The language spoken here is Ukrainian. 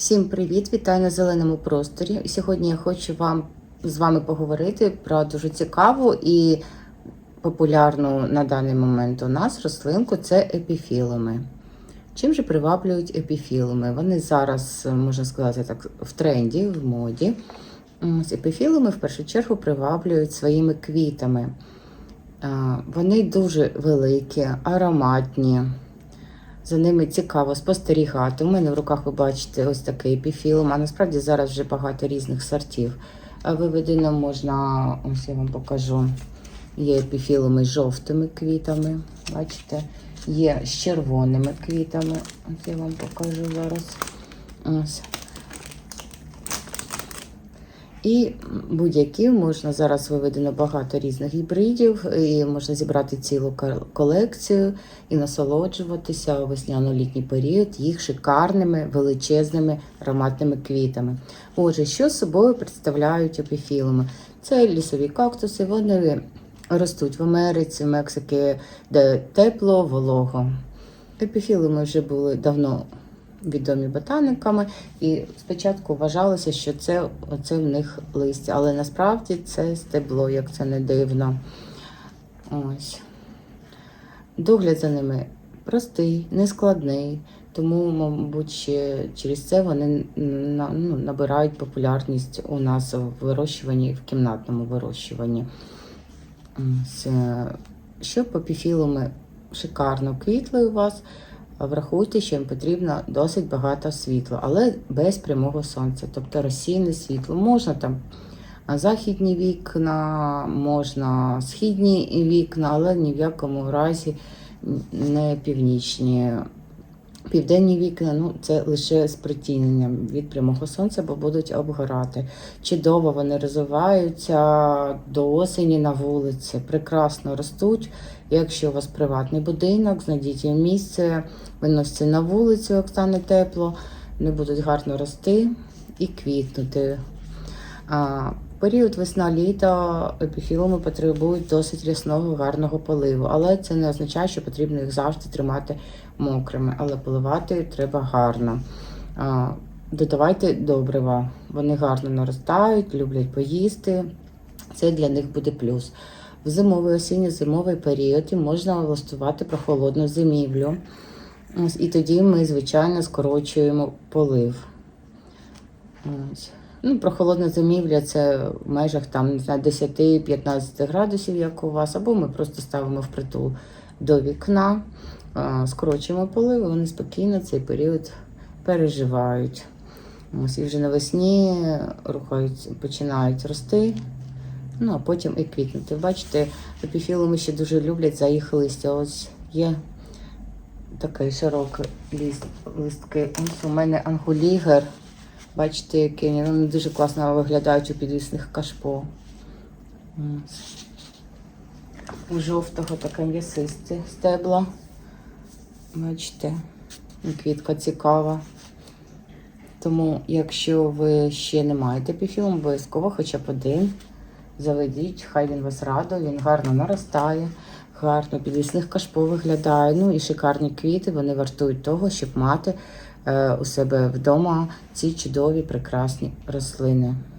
Всім привіт! Вітаю на зеленому просторі. Сьогодні я хочу вам з вами поговорити про дуже цікаву і популярну на даний момент у нас рослинку це епіфілуми. Чим же приваблюють епіфілуми? Вони зараз, можна сказати так, в тренді, в моді. Ось Епіфілуми в першу чергу приваблюють своїми квітами. Вони дуже великі, ароматні. За ними цікаво спостерігати. У мене в руках ви бачите ось такий епіфілум, а насправді зараз вже багато різних сортів. Виведено можна, ось я вам покажу. Є епіфілуми з жовтими квітами, бачите, є з червоними квітами. Ось я вам покажу зараз. Ось. І будь-які можна зараз виведено багато різних гібридів, і можна зібрати цілу колекцію і насолоджуватися у весняно-літній період їх шикарними величезними ароматними квітами. Отже, що собою представляють епіфілуми? Це лісові кактуси, вони ростуть в Америці, в Мексиці, де тепло, волого. Епіфілуми вже були давно відомі ботаниками, і спочатку вважалося, що це оце в них листя, але насправді це стебло, як це не дивно. Ось. Doгляд за ними простий, нескладний, тому, мабуть, через це вони ну, набирають популярність у нас в вирощуванні, в кімнатному вирощуванні. Е, Щоб епіфілуми шикарно квітли у вас, врахуйте, що їм потрібно досить багато світла, але без прямого сонця, тобто розсіяне світло. Можна там західні вікна, можна східні вікна, але ні в якому разі не північні. Південні вікна, ну це лише з притіненням від прямого сонця, бо будуть обгорати. Чудово вони розвиваються до осені на вулиці, прекрасно ростуть. Якщо у вас приватний будинок, знайдіть їм місце, виносьте на вулицю, як стане тепло, вони будуть гарно рости і квітнути. Період весна-літо епіфілуми потребують досить рясного, гарного поливу, але це не означає, що потрібно їх завжди тримати мокрими, але поливати треба гарно. Додавайте добрива, вони гарно наростають, люблять поїсти. Це для них буде плюс. В зимовий осінньо-зимовий період можна влаштувати прохолодну зимівлю. І тоді ми, звичайно, скорочуємо полив. Ось. Ну, прохолодна зимівля це в межах там, не знаю, 10-15 градусів, як у вас, або ми просто ставимо впритул до вікна, скорочуємо полив, і вони спокійно цей період переживають. Ось і вже навесні рухають, починають рости, ну а потім і квітнути. Бачите, епіфілуми ще дуже люблять за їх листя. Ось є такий широкий ліст, листки. Ось у мене ангулігер. Бачите, які вони дуже класно виглядають у підвісних кашпо. У жовтого таке м'ясисте стебло. Бачите, квітка цікава. Тому, якщо ви ще не маєте піфілм, обов'язково хоча б один заведіть, хай він вас радує, він гарно наростає, гарно підвісних кашпо виглядає. Ну і шикарні квіти, вони вартують того, щоб мати у себе вдома ці чудові прекрасні рослини.